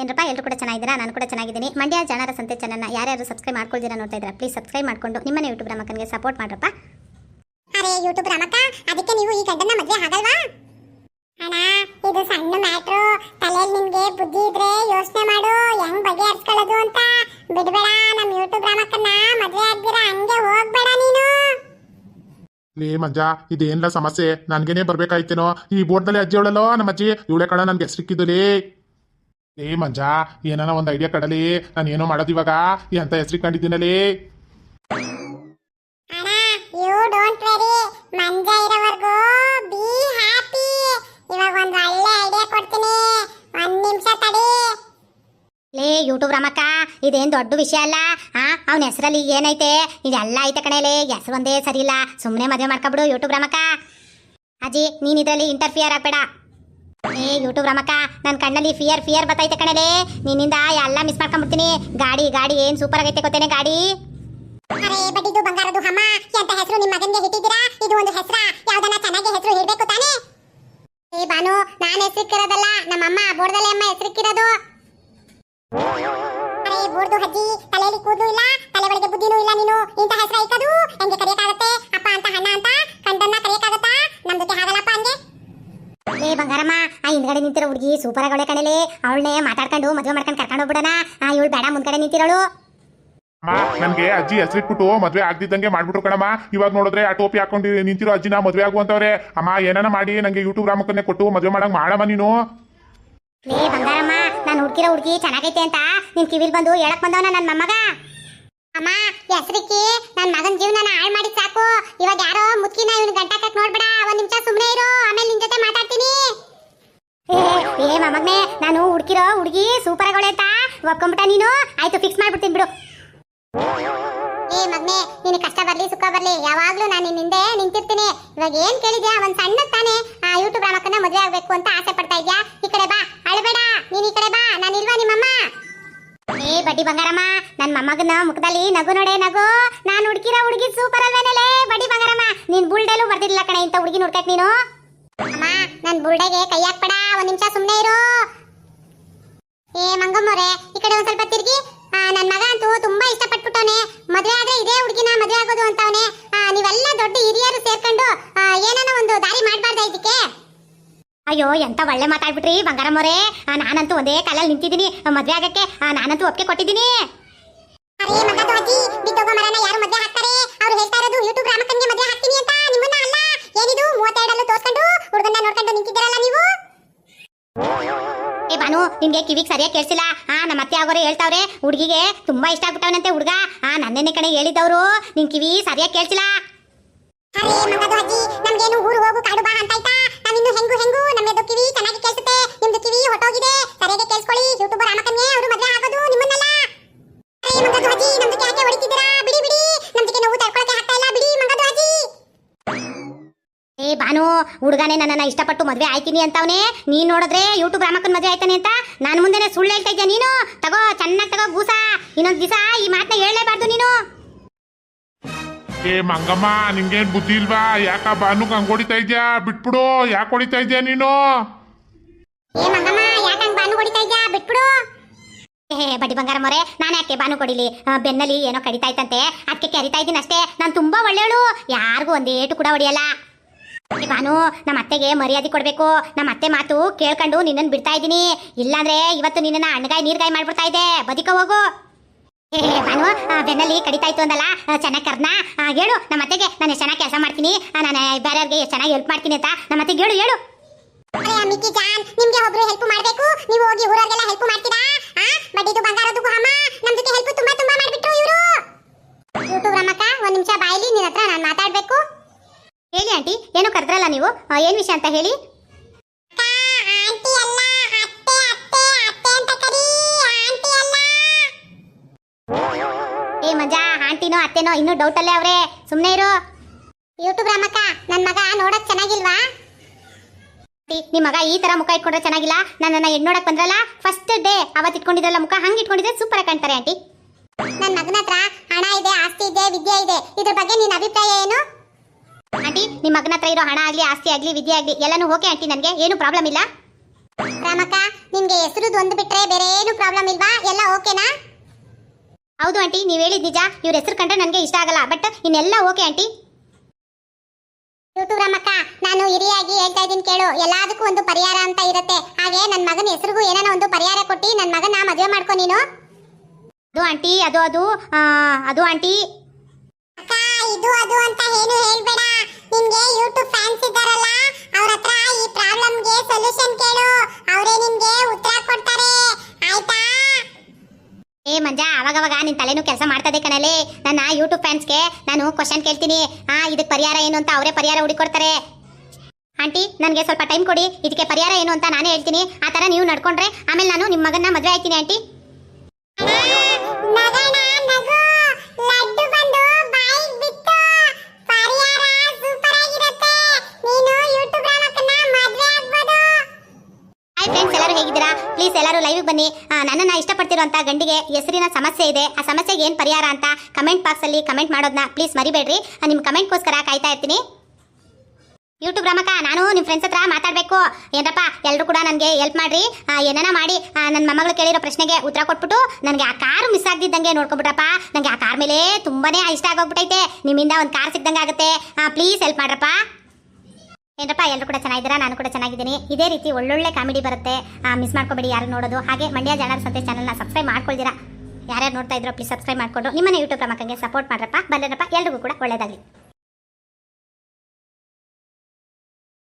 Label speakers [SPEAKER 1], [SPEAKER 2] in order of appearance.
[SPEAKER 1] ಏನಪ್ಪ ಎಲ್ಲರೂ ಕೂಡ ಚೆನ್ನಾಗಿದ್ದೀರಾ? ನಾನು ಕೂಡ ಚೆನ್ನಾಗಿದ್ದೀನಿ. ಮಂಡ್ಯ ಜನರ ಸಂತೆ ಚಾನಲ್ನ ಯಾರ್ಯಾರು ಸಬ್ಸ್ಕ್ರೈಬ್ ಮಾಡ್ಕೊಳ್ತೀರಾ ನೋಡ್ತಾ ಇದ್ದೀರಾ ಪ್ಲೀಸ್ ಸಬ್ಸ್ಕ್ರೈಬ್ ಮಾಡ್ಕೊಂಡು ನಿಮ್ಮನೆ ಯೂಟ್ಯೂಬ್ ರಮಕನ್ಗೆ ಸಪೋರ್ಟ್ ಮಾಡ್ರಪ್ಪ.
[SPEAKER 2] ಅರೆ ಯೂಟ್ಯೂಬ್ ರಮಕ ಅದಕ್ಕೆ ನೀವು ಈ ಗಂಡನ ಮಧ್ಯೆ ಆಗಲ್ವಾ? ಅಣ್ಣ ಇದು ಸಣ್ಣ ಮ್ಯಾಟ್ರು ತಲೆಯಲ್ಲಿ ನಿಮಗೆ ಬುದ್ಧಿ ಇದ್ರೆ ಯೋಚನೆ ಮಾಡು. ಹೆಂಗ್ ಬಗೆಹರಿಸ್ಕೊಳ್ಳೋದು ಅಂತ. ಬಿಡ್ಬೇಡ ನಮ್ಮ ಯೂಟ್ಯೂಬ್ ರಮಕ್ಕನ್ನ ಮದುವೆ ಆಗ್ದಿರ ಹಂಗೆ ಹೋಗ್ಬೇಡ ನೀನು.
[SPEAKER 3] ಲೇ ಮಂಜ ಇದೇನ್ಲ ಸಮಸ್ಯೆ? ನನ್ಗೇನೆ ಬರ್ಬೇಕಾಯ್ತೇನೋ? ಈ ಬೋರ್ಡ್ನಲ್ಲಿ ಅಜ್ಜಿ ಅವಳಲ್ಲೋ ನಮ್ಮ ಅಜ್ಜಿ ಇವಳೆ ಕಣ ನನ್ಗೆ ಸಿಕ್ಕಿದ್ದು ಲೇ. ಲೇ ಮಂಜ ಏನಾನ ಒಂದು ಐಡಿಯಾ ಕಡಲಿ ನಾನು ಏನೋ ಮಾಡೋದು ಇವಾಗ. ಎಂತ ಹೆಸರಿ
[SPEAKER 2] ಅಣ್ಣ ಯು ಡೋಂಟ್ ವೆರಿ ಮಂಜ ಇರೋವರೆಗೂ ಬಿ ಹ್ಯಾಪಿ ಇವಾಗ ಒಂದು ಒಳ್ಳೆ ಐಡಿಯಾ ಕೊಡ್ತೀನಿ. ಒಂದ್ ನಿಮಿಷ ತಡಿ.
[SPEAKER 1] ಲೇ ಯೂಟ್ಯೂಬ್ ರಮಕ್ಕ ಇದೇನ್ ದೊಡ್ಡ ವಿಷಯ ಅಲ್ಲ? ಆ ಅವನ ಹೆಸರಲ್ಲಿ ಏನೈತೆ? ಇದೆಲ್ಲ ಐತೆ ಕಣೇಲೆ ಹೆಸರು ಒಂದೇ ಸರಿ ಇಲ್ಲ. ಸುಮ್ಮನೆ ಮದುವೆ ಮಾಡ್ಕೊಬಿಡು ಯೂಟ್ಯೂಬ್ ರಮಕ್ಕ. ಅಜ್ಜಿ ನೀನ್ ಇದರಲ್ಲಿ ಇಂಟರ್ಫಿಯರ್ ಆಗ್ಬೇಡ. ಏ ಯೂಟ್ಯೂಬ್ ರಮಕ್ಕ ನನ್ನ ಕಣ್ಣಲ್ಲಿ ಫಿಯರ್ ಫಿಯರ್ ಬತ್ತೈತೆ ಕಣೇಲೆ ನಿನ್ನಿಂದ ಎಲ್ಲ ಮಿಸ್ ಮಾಡ್ಕೊಂಡ್ಬಿಡ್ತೀನಿ ಗಾಡಿ ಗಾಡಿ ಏನ್ ಸೂಪರ್ ಆಗೈತೆ ಗೊತ್ತೇನೆ ಗಾಡಿ?
[SPEAKER 2] ಅರೆ ಬಡ್ಡಿದು ಬಂಗಾರದು ಹಮ್ಮ. ಎಂತ ಹೆಸರು ನಿಮ್ಮ ಮಗನಿಗೆ ಇಟ್ಟಿದ್ದೀರಾ ಇದು ಒಂದು ಹೆಸರ? ಯಾವ್ದನ್ನ ಚೆನ್ನಾಗಿ ಹೆಸರು ಇಡ್ಬೇಕು ತಾನೆ? ಏ, ಬಾನು, ನಾನು ಹೆಸರಿಕ್ಕಿರೋದಲ್ಲ, ನಮ್ಮಮ್ಮ ನಮ್ಮ ಅಮ್ಮ ಹೆಸರಿಕ್ಕಿರೋದು. ಅರೆ ಬೋರ್ದು ಹಜ್ಜಿ ತಲೆಯಲ್ಲಿ ಕೂದಲು ಇಲ್ಲ, ತಲೆ ಒಳಗೆ ಬುದ್ಧಿನೂ ಇಲ್ಲ ನೀನು. ಇಂತ ಹೆಸರು ಐಕದು ಹೆಂಗೆ ಕರೆಯಕ್ಕಾಗತ್ತೆ? ಅಪ್ಪ ಅಂತ, ಅಣ್ಣ ಅಂತ? ಕಂಡನ್ನ ಕರೆಯಕ್ಕಾಗತ್ತಾ? ಜೊತೆ ಹಾಗಲ್ಲಪ್ಪ ಹಂಗೆ?
[SPEAKER 1] ಏ ಬಂಗಾರಮ್ಮ ಆ ಹಿಂದ್ಗಡೆ ನಿಂತಿರೋ ಹುಡುಗಿ ಸೂಪರ್ ಆಗಿ ಕಣೇಲೆ. ಅವಳನ್ನೇ ಮಾತಾಡ್ಕೊಂಡು ಮದುವೆ ಮಾಡ್ಕೊಂಡು ಕರ್ಕೊಂಡು ಹೋಗ್ಬಿಡೋಣ. ಆ ಇವಳು ಬೇಡ ಮುಂದ್ಗಡೆ ನಿಂತಿರೋಳು.
[SPEAKER 3] ಅಮ್ಮ ನನ್ಗೆ ಅಜ್ಜಿ ಹೆಸರಿಟ್ಬಿಟ್ಟು ಮದ್ವೆ ಆಗ್ದಿದ್ದಂಗೆ ಮಾಡ್ಬಿಟ್ರು ಕಣಮ್ಮ. ಇವಾಗ ನೋಡಿದ್ರೆ ಆ ಟೋಪಿ ಹಾಕೊಂಡು ನಿಂತಿರೋ ಅಜ್ಜಿನ ಮದ್ವೆ ಆಗುವಂತವ್ರೆ. ಅಮ್ಮ ಏನಾನ ಮಾಡಿ ನಂಗೆ ಯೂಟ್ಯೂಬ್ ರಾಮಕ್ಕನ್ನೇ ಕೊಟ್ಟು ಮದ್ವೆ ಮಾಡಂಗ್ ಮಾಡಮ್ಮ ನೀನು.
[SPEAKER 1] ಏ ಬಂಗಾರಮ್ಮ ನಾನು ಹುಡ್ಕಿರೋ ಹುಡುಗಿ ಚೆನ್ನಾಗೈತೆ ಅಂತ. ನಿನ್ ಕಿವಿಲ್ ಬಂದು ಹೇಳಕ್ ಬಂದವನ ನನ್ನ ಮೊಮ್ಮಗ?
[SPEAKER 2] ಅಮ್ಮ ಹೆಸರಿಕ್ಕಿ ನನ್ನ ಮಗನ ಜೀವನ ಹಾಳು ಮಾಡಿ ಸಾಕು. ಇವಾಗ ಯಾರೋ
[SPEAKER 1] ಮೊಮ್ಮಗ್ನೆ ನಾನು ಹುಡುಕಿರೋ ಹುಡುಗಿ ಸೂಪರ್ ಆಗವಳೆ ಅಂತ ಒಪ್ಕೊಂಬಿಟ್ಟ ನೀನು? ಆಯ್ತು ಫಿಕ್ಸ್ ಮಾಡ್ಬಿಡ್ತೀನಿ ಬಿಡು.
[SPEAKER 2] ಏ ಮಗ್ನೆ ನಿನ್ ಕಷ್ಟ ಬರ್ಲಿ ಸುಖ ಬರ್ಲಿ. ಯಾವಾಗ್ಲೂ ನಾನು ನಿನ್ ಹಿಂದೆ ನಿಂತಿರ್ತೀನಿ. ಇವಾಗ ಏನ್ ಕೇಳಿದ್ಯಾ? ಒಂದ್ ಸಣ್ಣ ತಾನೇ. ಆ ಯೂಟ್ಯೂಬ್ ರಾಮಕ್ಕನ ಮದುವೆ ಆಗ್ಬೇಕು ಅಂತ ಆಸೆ ಪಡ್ತಾ ಇದ್ಯಾ? ಈ ಕಡೆ ಬಾ ಅಳಬೇಡ. ನೀನ್ ಈ ಕಡೆ ಬಾ. ನಾನು ಇಲ್ವಾ ನಿಮ್ಮಮ್ಮ?
[SPEAKER 1] ಏ ಬಡ್ಡಿ ಬಂಗಾರಮ್ಮ ನನ್ನ ಮೊಮ್ಮಗನ ಮುಖದಲ್ಲಿ ನಗು ನೋಡೆ ನಗು. ನಾನು ಹುಡುಕಿರೋ ಹುಡುಗಿ ಸೂಪರ್ ಅಲ್ವೇನೆ ಬಡ್ಡಿ ಬಂಗಾರಮ್ಮ ನೀನ್ ಬುಲ್ಡೇಲು ಬರ್ದಿಲ್ಲ ಕಣೆ ಇಂಥ ಹುಡುಗಿ ನೋಡ್ಕಕ್ ನೀನು?
[SPEAKER 2] ಅಮ್ಮ ನನ್ ಬುರ್ಡೆಗೆ ಕೈ ಹಾಕ್ಬೇಡ, ಒಂದ್ ನಿಮಿಷ ಸುಮ್ಮನೆ ಇರು. ಏ, ಮಂಗಮ್ಮವ್ರೆ, ಈ ಕಡೆ ಒಂದ್ ಸ್ವಲ್ಪ ತಿರ್ಗಿ. ನನ್ನ ನನ್ ಮಗ ಅಂತೂ ತುಂಬಾ ಇಷ್ಟಪಟ್ಬಿಟ್ಟವನೆ. ಮದ್ವೆ ಆದ್ರೆ ಇದೇ ಹುಡುಗಿನ ಮದ್ವೆ ಆಗೋದು ಅಂತವನೆ. ನೀವೆಲ್ಲ ದೊಡ್ಡ ಹಿರಿಯರು ಸೇರ್ಕೊಂಡು ಏನಾನ ಒಂದು ದಾರಿ ಮಾಡಬಾರ್ದ ಇದಕ್ಕೆ
[SPEAKER 1] ಅಯ್ಯೋ, ಎಂತ ಒಳ್ಳೆ ಮಾತಾಡ್ಬಿಟ್ರಿ, ಬಂಗಾರಮ್ಮವ್ರೆ. ನಾನಂತೂ ಒಂದೇ ಕಾಲಲ್ಲಿ ನಿಂತಿದ್ದೀನಿ. ಮದ್ವೆ ಆಗಕ್ಕೆ ನಾನಂತೂ ಒಪ್ಪಿಗೆ ಕೊಟ್ಟಿದ್ದೀನಿ.
[SPEAKER 2] ಅರೇ ಮಗದು ಅಜ್ಜಿ ಬಿದ್ದೋಗೋ ಮರನ ಯಾರು ಮದ್ವೆ ಹಾಕ್ತಾರೆ ಅವ್ರು ಹೇಳ್ತಾ ಇರೋದು ಯೂಟ್ಯೂಬ್ ರಾಮಕನ್ಗೆ ಮದ್ವೆ ಹಾಕ್ತೀನಿ ಅಂತ. ನಿಮ್ಮನ್ನ ಅಲ್ಲ. ಏನಿದು? ಮೂವತ್ತೆರಡಲ್ಲೂ ತೋರ್ಸ್ಕೊಂಡು
[SPEAKER 1] ಬಾನು ನಿನ್ಗೆ ಕಿವಿಗೆ ಸರಿಯಾಗಿ ಕೇಳಿಸಿಲ್ಲ. ಆ ನಮ್ಮ ಅತ್ತೆ ಆಗೋರೆ ಹೇಳ್ತಾವ್ರೆ, ಹುಡುಗಿಗೆ ತುಂಬಾ ಇಷ್ಟ ಆಗ್ಬಿಟ್ಟವನಂತೆ ಹುಡುಗ. ಆ ನನ್ನೆನೆ ಕಣೆ ಹೇಳಿದವರು ನಿನ್ ಕಿವಿ ಸರಿಯಾಗಿ ಕೇಳಿಸಿಲ್ಲ. ಬಾನು ಹುಡುಗನೇ ನನ್ನನ್ನ ಇಷ್ಟಪಟ್ಟು ಮದುವೆ ಆಯ್ತೀನಿ ಅಂತವನೇ. ನೀನ್ ನೋಡಿದ್ರೆ ಯೂಟ್ಯೂಬ್ ರಾಮಕ್ಕನ ಮದುವೆ ಆಯ್ತಾನೆ ಅಂತ. ನಾನು ಮುಂದೆನೆ ಸುಳ್ಳು ಹೇಳ್ತಾ ಇದ್ದೆ ನೀನು? ತಗೋ ಚೆನ್ನಾಗಿ ತಗೋ ಗೂಸ. ಇನ್ನೊಂದು ದಿವಸ ಈ ಮಾತನ್ನ ಹೇಳಲೇಬಾರ್ದು ನೀನು.
[SPEAKER 3] ಏ ಮಂಗಮ್ಮ ನಿಂಗೇನ್ ಬುದ್ಧಿ ಇಲ್ವಾ? ಯಾಕ ಬಾನು ಹಂಗ್ ಹೊಡಿತಾ ಇದ್ಯಾ? ಬಿಟ್ಬಿಡು. ಯಾಕೆ ಹೊಡಿತಾ ಇದ್ಯಾ ನೀನು?
[SPEAKER 2] ಏ ಮಗಮ್ಮ ಯಾಕಂಗ್ ಬಾನು ಹೊಡಿತಾ ಇದ್ಯಾ? ಬಿಟ್ಬಿಡು.
[SPEAKER 1] ಏ ಬಡ್ಡಿ ಬಂಗಾರ ಮೊರೆ ನಾನು ಯಾಕೆ ಬಾನು ಕೊಡಿಲಿ? ಬೆನ್ನಲ್ಲಿ ಏನೋ ಕಡಿತಾ ಇತ್ತಂತೆ. ಅದಕ್ಕೆ ಕರಿತಾ ಇದ್ದೀನಿ ಅಷ್ಟೇ ನಾನು ತುಂಬಾ ಒಳ್ಳೆಯವಳು. ಯಾರಿಗೂ ಒಂದೇಟು ಕೂಡ ಹೊಡಿಯಲ್ಲ. ಏ ಬಾನು ನಮ್ಮ ಅತ್ತೆಗೆ ಮರ್ಯಾದೆ ಕೊಡ್ಬೇಕು. ನಮ್ಮ ಅತ್ತೆ ಮಾತು ಕೇಳ್ಕೊಂಡು ನಿನ್ನನ್ನು ಬಿಡ್ತಾ ಇದ್ದೀನಿ. ಇಲ್ಲಾಂದ್ರೆ ಇವತ್ತು ನಿನ್ನನ್ನ ಅಣ್ಣಗಾಯಿ ನೀರ್ಗಾಯಿ ಮಾಡ್ಬಿಡ್ತಾ ಇದೆ. ಬದುಕ ಹೋಗು. ಏ, ಭಾನು ಬೆನ್ನಲ್ಲಿ ಕಡಿತಾ ಇತ್ತು ಅಂದಲ್ಲ ಚೆನ್ನಾಗಿ ಕರ್ನ ಹೇಳು, ನಮ್ಮ ಅತ್ತೆಗೆ ನಾನು ಚೆನ್ನಾಗಿ ಕೆಲಸ ಮಾಡ್ತೀನಿ. ನಾನು ಬೇರೆಯವ್ರಿಗೆ ಚೆನ್ನಾಗಿ ಹೆಲ್ಪ್ ಮಾಡ್ತೀನಿ ಅಂತ. ನಮ್ಮ ಅತ್ತೆಗೆ ಹೇಳು ಹೇಳು.
[SPEAKER 2] ಮಿಕ್ಕಿ ಜಾನ್, ನಿಮ್ಗೆ ಒಬ್ರು ಹೆಲ್ಪ್ ಮಾಡ್ಬೇಕು? ನೀವು ಹೋಗಿ ಊರವ್ರಿಗೆಲ್ಲ ಹೆಲ್ಪ್ ಮಾಡ್ತೀರಾ? ಆ ಬಡ್ಡಿದು ಬಂಗಾರದು ಅಮ್ಮ ನಮ್ಮ ಜೊತೆ ಹೆಲ್ಪ್ ತುಂಬಾ ತುಂಬಾ ಮಾಡ್ಬಿಟ್ರು ಇವರು. ಯೂಟ್ಯೂಬ್ ರಮಕ್ಕ, ಒಂದ್ ನಿಮಿಷ ಬಾಯಿಲಿ ನಿನ್ನ ಹತ್ರ ನಾನು ಮಾತಾಡ್ಬೇಕು.
[SPEAKER 1] ಆಂಟಿ ಏನು ಕರೆದ್ರಲ್ಲ ನೀವು? ಏನು ವಿಷಯ ಅಂತ ಹೇಳಿ? ಏ ಮಜಾ ಆಂಟಿನೋ ಅತ್ತೆನೋ ಇನ್ನೂ ಡೌಟ್ ಅಲ್ಲೇ ಅವ್ರೆ. ಸುಮ್ಮನೆ ಇರು.
[SPEAKER 2] ಯೂಟ್ಯೂಬ್ ರಾಮಕ್ಕ ನನ್ನ ಮಗ ನೋಡಕ್ ಚೆನ್ನಾಗಿಲ್ವಾ?
[SPEAKER 1] ಆಂಟಿ, ನಿಮ್ ಮಗ ಈ ತರ ಮುಖ ಇಟ್ಕೊಂಡ್ರೆ ಚೆನ್ನಾಗಿಲ್ಲ? ನನ್ನನ್ನ ಹೆಣ್ಣು ನೋಡಕ್ ಬಂದ್ರಲ್ಲ? ಫಸ್ಟ್ ಡೇ ಅವತ್ತು ಇಟ್ಕೊಂಡಿದ್ರಲ್ಲ ಮುಖ ಹಂಗ ಇಟ್ಕೊಂಡಿದ್ರೆ ಸೂಪರ್ ಆಗಿ ಕಾಣ್ತಾರೆ ಆಂಟಿ.
[SPEAKER 2] ನನ್ನ ಮಗನ ಹತ್ರ ಹಣ ಇದೆ ಆಸ್ತಿ ಇದೆ ವಿದ್ಯೆ ಇದೆ. ಇದ್ರ ಬಗ್ಗೆ ನಿನ್ ಅಭಿಪ್ರಾಯ ಏನು?
[SPEAKER 1] ಆಂಟಿ ನಿಮ್ಮ ಮಗನ ಹತ್ರ ಇರೋ ಹಣ ಆಗ್ಲಿ ಆಸ್ತಿ ಆಗ್ಲಿ ವಿದ್ಯೆ ಆಗ್ಲಿ ಎಲ್ಲಾನು ಓಕೆ ಆಂಟಿ ನನಗೆ ಏನು ಪ್ರಾಬ್ಲಮ್ ಇಲ್ಲ.
[SPEAKER 2] ರಾಮಕ್ಕ ನಿಮ್ಗೆ ಹೆಸರುದು ಒಂದು ಬಿಟ್ರೆ ಬೇರೆ ಏನು ಪ್ರಾಬ್ಲಮ್ ಇಲ್ವಾ? ಎಲ್ಲ ಓಕೆನಾ?
[SPEAKER 1] ಹೌದು ಆಂಟಿ ನೀವು ಹೇಳಿದ ನಿಜ. ಇವ್ರ ಹೆಸರು ಕಂಡ್ರೆ ನನಗೆ ಇಷ್ಟ ಆಗಲ್ಲ ಬಟ್ ಇನ್ನೆಲ್ಲ ಓಕೆ ಆಂಟಿ.
[SPEAKER 2] ಯೂಟ್ಯೂಬ್ ರಾಮಕ್ಕ ನಾನು ಹಿರಿಯಾಗಿ ಹೇಳ್ತಾ ಇದ್ದೀನಿ ಕೇಳು. ಎಲ್ಲದಕ್ಕೂ ಒಂದು ಪರಿಹಾರ ಅಂತ ಇರುತ್ತೆ. ಹಾಗೆ ನನ್ನ ಮಗನ ಹೆಸರಿಗೂ ಏನಾನ ಒಂದು ಪರಿಹಾರ ಕೊಟ್ಟು ನನ್ನ ಮಗನ ಮದುವೆ ಮಾಡ್ಕೊ ನೀನು.
[SPEAKER 1] ಅದು ಆಂಟಿ ಅದು ಅದು ಅದು ಆಂಟಿ.
[SPEAKER 2] ಅಕ್ಕ, ಇದು ಅದು ಅಂತ ಏನು ಹೇಳ್ಬೇಡ. ನಿಮ್ಗೆ ಯೂಟ್ಯೂಬ್ ಫ್ಯಾನ್ಸ್ ಇದ್ದಾರಲ್ಲ, ಅವ್ರ ಹತ್ರ ಈ ಪ್ರಾಬ್ಲಮ್ಗೆ ಸೊಲ್ಯೂಷನ್ ಕೇಳು. ಅವರೇ ನಿಮ್ಗೆ ಉತ್ತರ ಕೊಡ್ತಾರೆ. ಆಯ್ತಾ?
[SPEAKER 1] ಏ ಮಂಜಾ, ಅವಾಗವಾಗ ನಿನ್ ತಲೆನೂ ಕೆಲಸ ಮಾಡ್ತದೆ ಕಣಲೆ. ನನ್ನ ಯೂಟ್ಯೂಬ್ ಫ್ಯಾನ್ಸ್ಗೆ ನಾನು ಕ್ವಶನ್ ಕೇಳ್ತೀನಿ. ಆ ಇದಕ್ಕೆ ಪರಿಹಾರ ಏನು ಅಂತ ಅವರೇ ಪರಿಹಾರ ಹುಡುಕೊಡ್ತಾರೆ. ಆಂಟಿ ನನಗೆ ಸ್ವಲ್ಪ ಟೈಮ್ ಕೊಡಿ. ಇದಕ್ಕೆ ಪರಿಹಾರ ಏನು ಅಂತ ನಾನೇ ಹೇಳ್ತೀನಿ. ಆ ಥರ ನೀವು ನಡ್ಕೊಂಡ್ರೆ ಆಮೇಲೆ ನಾನು ನಿಮ್ಮ ಮಗನ ಮದುವೆ ಆಯ್ತೀನಿ ಆಂಟಿ ಬನ್ನಿ. ನನ್ನನ್ನು ಇಷ್ಟಪಡ್ತಿರುವಂತ ಗಂಡಿಗೆ ಹೆಸರಿನ ಸಮಸ್ಯೆ ಇದೆ. ಆ ಸಮಸ್ಯೆಗೆ ಏನು ಪರಿಹಾರ ಅಂತ ಕಮೆಂಟ್ ಬಾಕ್ಸಲ್ಲಿ ಕಮೆಂಟ್ ಮಾಡೋದನ್ನ ಪ್ಲೀಸ್ ಮರಿಬೇಡ್ರಿ. ನಿಮ್ ನಿಮ್ಮ ಕಮೆಂಟ್ಗೋಸ್ಕರ ಕಾಯ್ತಾ ಇರ್ತೀನಿ. ಯೂಟ್ಯೂಬ್ ರಮಕ ನಾನು ನಿಮ್ಮ ಫ್ರೆಂಡ್ಸ್ ಹತ್ರ ಮಾತಾಡಬೇಕು. ಏನಪ್ಪ ಎಲ್ಲರೂ ಕೂಡ ನನಗೆ ಹೆಲ್ಪ್ ಮಾಡ್ರಿ. ಏನಾನ ಮಾಡಿ. ನನ್ನ ಮೊಮ್ಮಗಳು ಕೇಳಿರೋ ಪ್ರಶ್ನೆಗೆ ಉತ್ತರ ಕೊಟ್ಬಿಟ್ಟು ನನಗೆ ಆ ಕಾರು ಮಿಸ್ ಆಗ್ದಿದ್ದಂಗೆ ನೋಡ್ಕೊಬಿಟ್ರಪ್ಪ ನನಗೆ ಆ ಕಾರ್ ಮೇಲೆ ತುಂಬಾನೇ ಇಷ್ಟ ಆಗೋಗ್ಬಿಟ್ಟೈತೆ ನಿಮ್ಮಿಂದ ಒಂದು ಕಾರ್ ಸಿಗ್ದಂಗೆ ಆಗುತ್ತೆ ಪ್ಲೀಸ್ ಹೆಲ್ಪ್ ಮಾಡ್ರಪ್ಪ. ಏನಪ್ಪ ಎಲ್ಲರೂ ಕೂಡ ಚೆನ್ನಾಗಿದ್ದೀರಾ? ನಾನು ಕೂಡ ಚೆನ್ನಾಗಿದ್ದೀನಿ. ಇದೇ ರೀತಿ ಒಳ್ಳೊಳ್ಳೆ ಕಾಮಿಡಿ ಬರುತ್ತೆ. ಮಿಸ್ ಮಾಡ್ಕೋಬೇಡಿ ಯಾರು ನೋಡೋದು. ಹಾಗೆ ಮಂಡ್ಯ ಜನರ ಸಂತೆ ಚಾನಲ್ನ ಸಬ್ಸ್ಕ್ರೈಬ್ ಮಾಡ್ಕೊಳ್ತೀರಾ? ಯಾರ್ಯಾರು ನೋಡ್ತಾ ಇದ್ರೋ ಪ್ಲೀಸ್ ಸಬ್ಸ್ಕ್ರೈಬ್ ಮಾಡ್ಕೊಂಡು. ನಿಮ್ಮನೆ ಯೂಟ್ಯೂಬ್ ಪ್ರಮಕ್ಕಂಗೆ ಸಪೋರ್ಟ್ ಮಾಡ್ರಪ್ಪ. ಬಲ್ಲೇನಪ್ಪ ಎಲ್ರಿಗೂ ಕೂಡ ಒಳ್ಳೇದಾಗಲಿ.